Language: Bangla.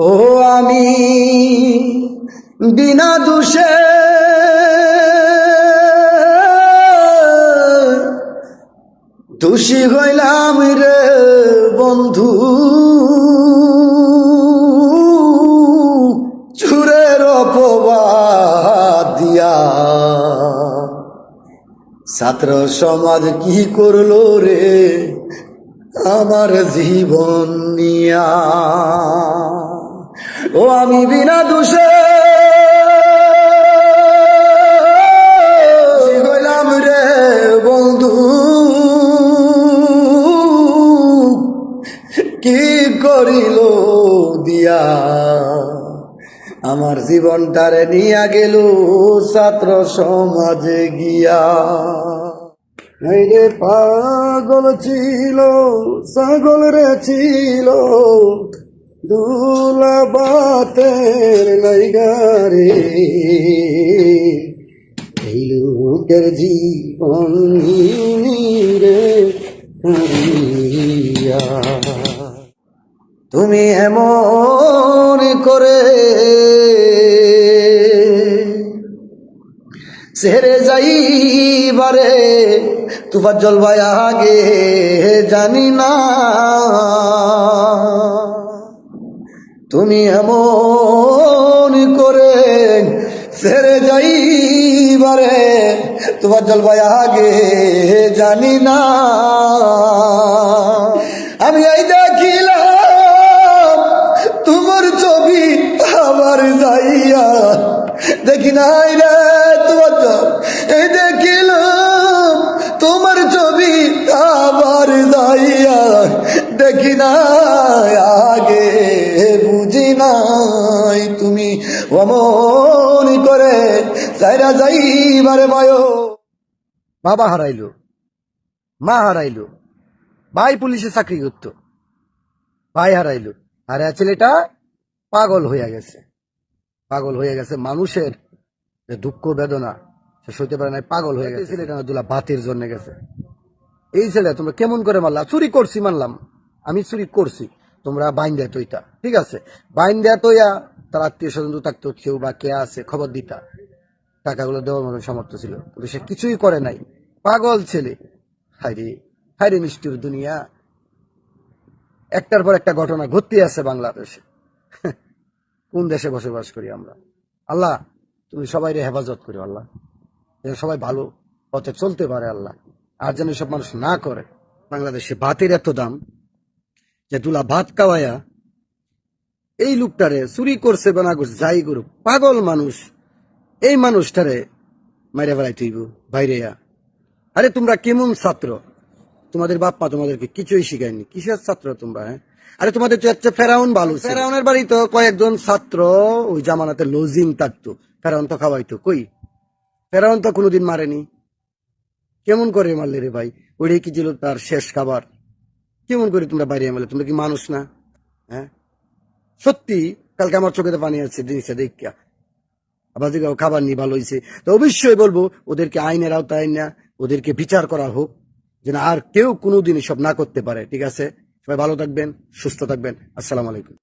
ও আমি বিনা দোষে দোষী হইলাম রে বন্ধু। চুরের অপবাদ দিয়া। ছাত্র সমাজ কি করল রে আমার জীবন নিয়া? ও আমি বিনা দোষে। হইলাম রে বন্ধু। কি করিল দিয়া? আমার জীবনটারে নিয়া গেল ছাত্র সমাজে গিয়া। রে পাগল ছিল, ছাগল রে ছিল দুলা বাতের লাইগারে এই লোকের জীবন রে। তুমি এমন করে সেরে যাইবারে তুফার জলবাই আগে জানি না তুমি এমন করে সেরে যাইবারে, তোমার জলবাই আগে জানি না। আমি এই দেখিলাম, তোমার ছবি আমার যাইয়া দেখি নাই অমন করে যাইরা যাইবারে বয় বাবা হারাইলো, মা হারাইলো, ভাই পুলিশে চাকরি করত ভাই হারাইলো, আর ছেলেটা পাগল হইয়া গেছে। পাগল হয়ে গেছে মানুষের যে দুঃখ বেদনা, সে সইতে পারে নাই, পাগল হয়ে গেছে। ছেলেটা দুলা ভাতের জন্য গেছে। এই ছেলে, তোমরা কেমন করে মারলা? চুরি করছি মানলাম। আমি চুরি করছি। তোমরা বাইন দেয় তৈটা ঠিক আছে? বাইন দেয়া তৈয়া তার আত্মীয় স্বজন থাকতো, কেউ বা কে আছে, খবর দিতা। টাকাগুলো দেওয়ার মতো সামর্থ্য ছিল। কিন্তু সে কিছুই করে নাই। পাগল ছেলে। হাইরে হাইরে নিষ্ঠুর দুনিয়া। একটার পর একটা ঘটনা ঘটতে আছে বাংলাদেশে। কোন দেশে বসবাস করি আমরা? আল্লাহ, তুমি সবাই হেফাজত করি, আল্লাহ। যেন সবাই ভালো পথে চলতে পারে, আল্লাহ। আর যেন সব মানুষ না করে। বাংলাদেশে ভাতের এত দাম যে দুলা ভাত খাওয়ায়া এই লোকটারে চুরি করছে বা না করছে যাই করুক, পাগল মানুষ। এই মানুষটারে মাইরে বেড়াই তুইব বাইরে আরে, তোমরা কেমন ছাত্র? তোমাদের বাপ মা তোমাদেরকে কিছুই শিখায়নি। কিসের ছাত্র তোমরা হ্যাঁ? আরে, তোমাদের হচ্ছে ফেরাউন ভালো ফেরাউনের বাড়ি তো কয়েকজন ছাত্র ওই জামানাতে লজিং থাকতো। ফেরাউন তো খাওয়াইতো, কই? ফেরাউন তো কোনোদিন মারেনি। কেমন করে মারলে রে ভাই? ওইটাই কি ছিল তার শেষ খাবার? কেমন করে তোমরা বাইরে মারলে? তোমরা কি মানুষ না? হ্যাঁ? সত্যি, কালকে আমার চোখে পানি আছে জিনিসটা দেখিয়া আবার দেখো, খাবার নিয়ে ভালো হয়েছে। তো অবশ্যই বলব, ওদেরকে আইনের আওতায় না ওদেরকে বিচার করা হোক, যেন আর কেউ কোনোদিন সব না করতে পারে, ঠিক আছে? সবাই ভালো থাকবেন, সুস্থ থাকবেন। আসসালামু আলাইকুম।